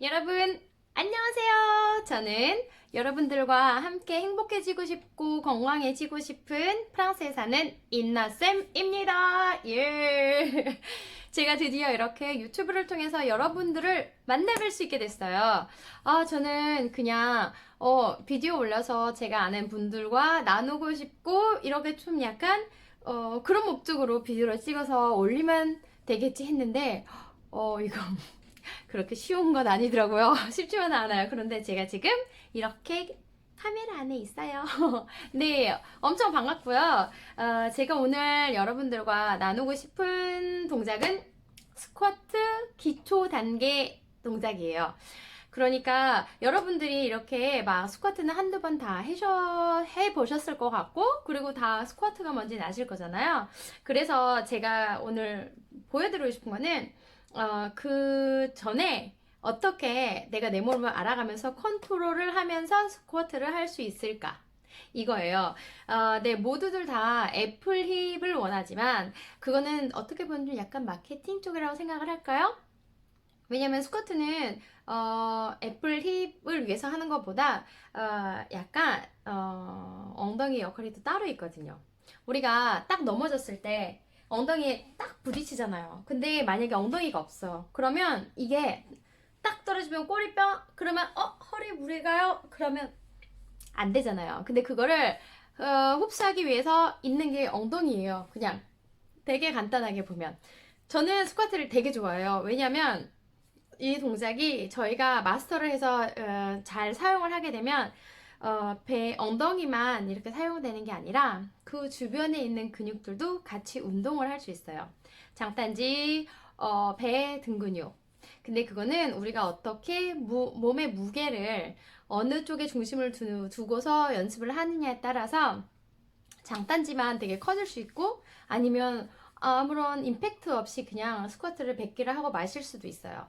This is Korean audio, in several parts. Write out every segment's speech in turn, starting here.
여러분, 안녕하세요. 저는 여러분들과 함께 행복해지고 싶고 건강해지고 싶은 프랑스에 사는 인나쌤입니다. 예. 제가 드디어 이렇게 유튜브를 통해서 여러분들을 만나뵐 수 있게 됐어요. 아, 저는 그냥, 어, 비디오 올려서 제가 아는 분들과 나누고 싶고, 이렇게 좀 약간, 어, 그런 목적으로 비디오를 찍어서 올리면 되겠지 했는데, 어, 이거 그렇게 쉬운 건 아니더라고요. 쉽지만은 않아요. 그런데 제가 지금 이렇게 카메라 안에 있어요. 네, 엄청 반갑고요. 어, 제가 오늘 여러분들과 나누고 싶은 동작은 스쿼트 기초 단계 동작이에요. 그러니까 여러분들이 이렇게 막 스쿼트는 한두 번 다 해보셨을 것 같고, 그리고 다 스쿼트가 뭔지 아실 거잖아요. 그래서 제가 오늘 보여드리고 싶은 거는 어, 그 전에 어떻게 내가 내 몸을 알아가면서 컨트롤을 하면서 스쿼트를 할 수 있을까? 이거예요. 어, 네, 모두들 다 애플 힙을 원하지만, 그거는 어떻게 보면 좀 약간 마케팅 쪽이라고 생각을 할까요? 왜냐면 스쿼트는, 어, 애플 힙을 위해서 하는 것보다, 어, 약간, 어, 엉덩이 역할이 또 따로 있거든요. 우리가 딱 넘어졌을 때, 엉덩이에 딱 부딪히잖아요. 근데 만약에 엉덩이가 없어. 그러면 이게 딱 떨어지면 꼬리뼈? 그러면 어? 허리 무리가요? 그러면 안 되잖아요. 근데 그거를 어, 흡수하기 위해서 있는 게 엉덩이예요. 그냥 되게 간단하게 보면. 저는 스쿼트를 되게 좋아해요. 왜냐면 이 동작이 저희가 마스터를 해서 어, 잘 사용을 하게 되면 어, 배 엉덩이만 이렇게 사용되는 게 아니라 그 주변에 있는 근육들도 같이 운동을 할 수 있어요. 장단지, 어, 배 등 근육. 근데 그거는 우리가 어떻게 무, 몸의 무게를 어느 쪽에 중심을 두, 두고서 연습을 하느냐에 따라서 장단지만 되게 커질 수 있고 아니면 아무런 임팩트 없이 그냥 스쿼트를 100개를 하고 마실 수도 있어요.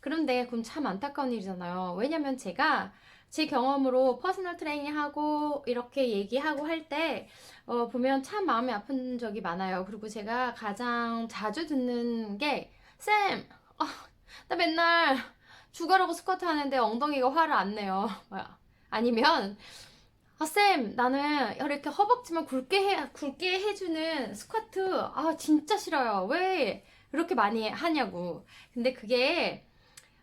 그런데 그럼 참 안타까운 일이잖아요. 왜냐면 제가 제 경험으로 퍼스널 트레이닝 하고 이렇게 얘기하고 할때 어, 보면 참 마음이 아픈 적이 많아요. 그리고 제가 가장 자주 듣는 게 쌤, 어, 나 맨날 죽어라고 스쿼트 하는데 엉덩이가 화를 안 내요. 아니면 아, 쌤, 나는 이렇게 허벅지만 굵게 해, 굵게 해주는 스쿼트, 아, 진짜 싫어요. 왜 이렇게 많이 하냐고. 근데 그게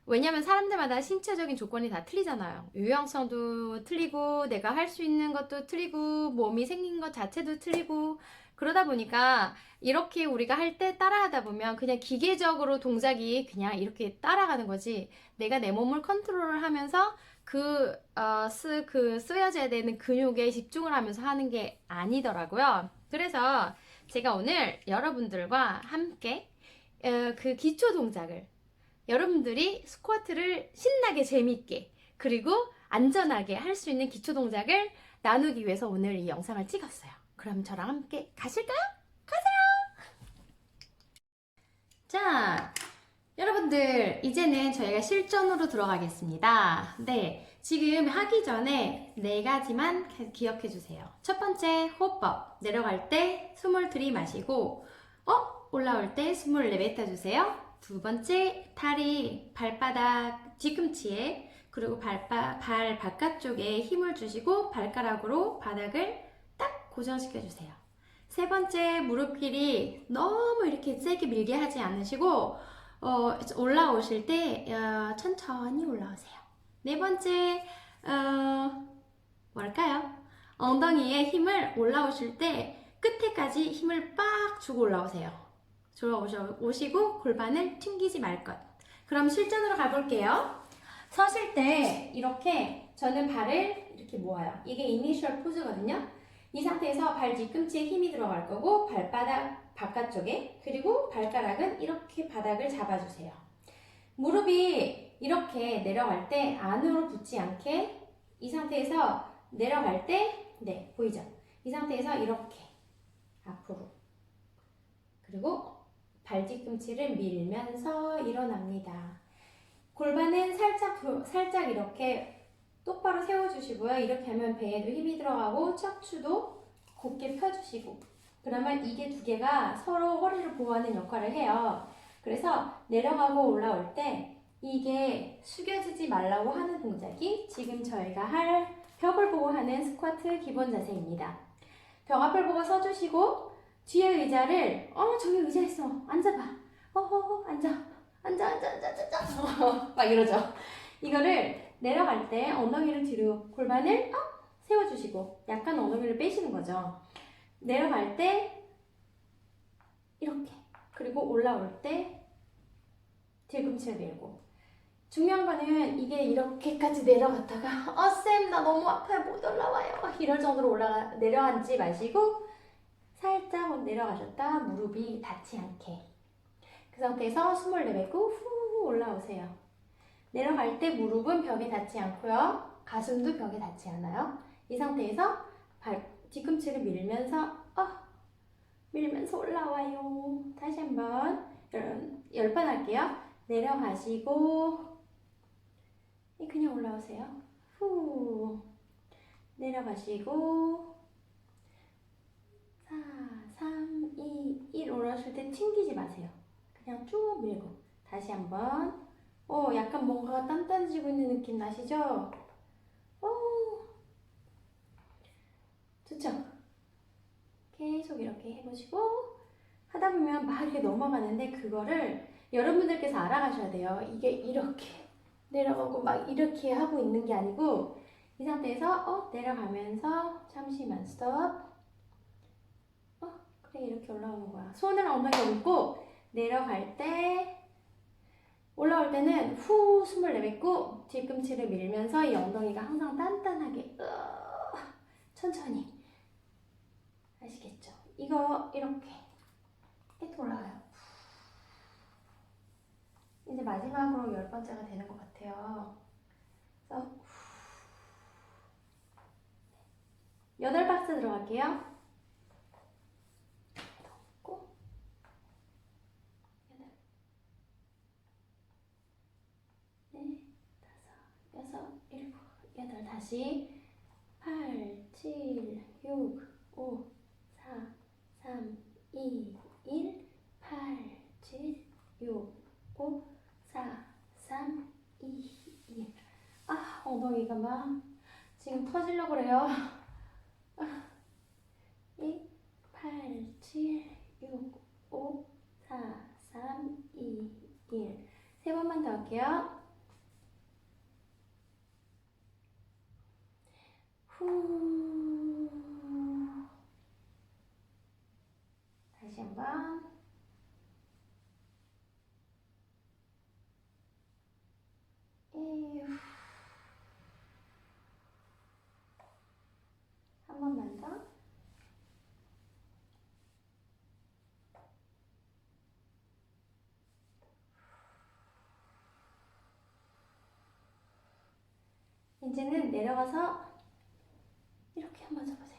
왜냐면 사람들마다 신체적인 조건이 다 틀리잖아요. 유형성도 틀리고, 내가 할 수 있는 것도 틀리고, 몸이 생긴 것 자체도 틀리고, 그러다 보니까 이렇게 우리가 할 때 따라하다 보면 그냥 기계적으로 동작이 그냥 이렇게 따라가는 거지. 내가 내 몸을 컨트롤을 하면서 그, 어, 쓰, 그 쓰여져야 되는 근육에 집중을 하면서 하는 게 아니더라고요. 그래서 제가 오늘 여러분들과 함께 어, 그 기초 동작을 여러분들이 스쿼트를 신나게 재밌게 그리고 안전하게 할 수 있는 기초 동작을 나누기 위해서 오늘 이 영상을 찍었어요. 그럼 저랑 함께 가실까요? 가세요! 자, 여러분들 이제는 저희가 실전으로 들어가겠습니다. 네, 지금 하기 전에 네 가지만 기억해 주세요. 첫 번째 호흡법 내려갈 때 숨을 들이마시고 어 올라올 때 숨을 내뱉어 주세요. 두 번째, 다리, 발바닥 뒤꿈치에 그리고 발바, 발 바깥쪽에 힘을 주시고 발가락으로 바닥을 딱 고정시켜 주세요. 세 번째, 무릎 길이 너무 이렇게 세게 밀게 하지 않으시고 어, 올라오실 때 어, 천천히 올라오세요. 네 번째, 어, 뭘까요? 엉덩이에 힘을 올라오실 때 끝에까지 힘을 빡 주고 올라오세요. 들어오시고 골반을 튕기지 말 것. 그럼 실전으로 가볼게요. 서실 때 이렇게 저는 발을 이렇게 모아요. 이게 이니셜 포즈거든요. 이 상태에서 발 뒤꿈치에 힘이 들어갈 거고 발바닥 바깥쪽에 그리고 발가락은 이렇게 바닥을 잡아주세요. 무릎이 이렇게 내려갈 때 안으로 붙지 않게 이 상태에서 내려갈 때 네, 보이죠? 이 상태에서 이렇게 앞으로 그리고 발 뒤꿈치를 밀면서 일어납니다. 골반은 살짝, 살짝 이렇게 똑바로 세워주시고요. 이렇게 하면 배에도 힘이 들어가고 척추도 곧게 펴주시고 그러면 이게 두 개가 서로 허리를 보호하는 역할을 해요. 그래서 내려가고 올라올 때 이게 숙여지지 말라고 하는 동작이 지금 저희가 할 벽을 보고 하는 스쿼트 기본 자세입니다. 벽 앞을 보고 서주시고 뒤에 의자를 어 저기 의자 있어. 앉아봐. 어허 앉아. 앉아 앉아 앉아 앉아 막 이러죠. 이거를 내려갈 때 엉덩이를 뒤로 골반을 어, 세워주시고 약간 엉덩이를 빼시는 거죠. 내려갈 때 이렇게. 그리고 올라올 때 뒤꿈치를 밀고. 중요한 거는 이게 이렇게까지 내려갔다가 어 쌤 나 너무 아파요. 못 올라와요. 이럴 정도로 올라가 내려앉지 마시고 살짝 내려가셨다. 무릎이 닿지 않게. 그 상태에서 숨을 내뱉고 후 올라오세요. 내려갈 때 무릎은 벽에 닿지 않고요. 가슴도 벽에 닿지 않아요. 이 상태에서 발 뒤꿈치를 밀면서 어 밀면서 올라와요. 다시 한번 열 번 할게요. 내려가시고 이 그냥 올라오세요. 후. 내려가시고 4, 3, 2, 1 올라오실 때 튕기지 마세요. 그냥 쭉 밀고 다시 한번 오 약간 뭔가가 단단해지고 있는 느낌 나시죠? 오 좋죠? 계속 이렇게 해보시고 하다 보면 막 이렇게 넘어가는데 그거를 여러분들께서 알아가셔야 돼요. 이게 이렇게 내려가고 막 이렇게 하고 있는 게 아니고 이 상태에서 어 내려가면서 잠시만 스톱 어 그래 이렇게 올라오는 거야 손을 엉덩이에 얹고 내려갈 때 올라올 때는 후 숨을 내뱉고 뒤꿈치를 밀면서 이 엉덩이가 항상 단단하게 으, 천천히 아시겠죠? 이거 이렇게 이렇게 올라가요 이제 마지막으로 열 번째가 되는 것 같아요. 그래서 여덟 박스 들어갈게요. 넣고 여덟, 네, 다섯, 여섯, 일곱, 여덟 다시 팔, 칠, 육, 오, 사, 삼, 이, 일, 팔, 칠, 육, 오. 4, 3, 2, 1. 아, 엉덩이가 막 지금 터지려고 그래요. 아, 2, 8, 7, 6, 5, 4, 3, 2, 1. 세 번만 더 할게요. 후. 다시 한 번. 에휴. 한 번만 더. 이제는 내려가서 한번 잡으세요.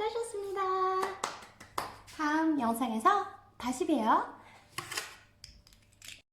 수고하셨습니다. 다음 영상에서 다시 봬요.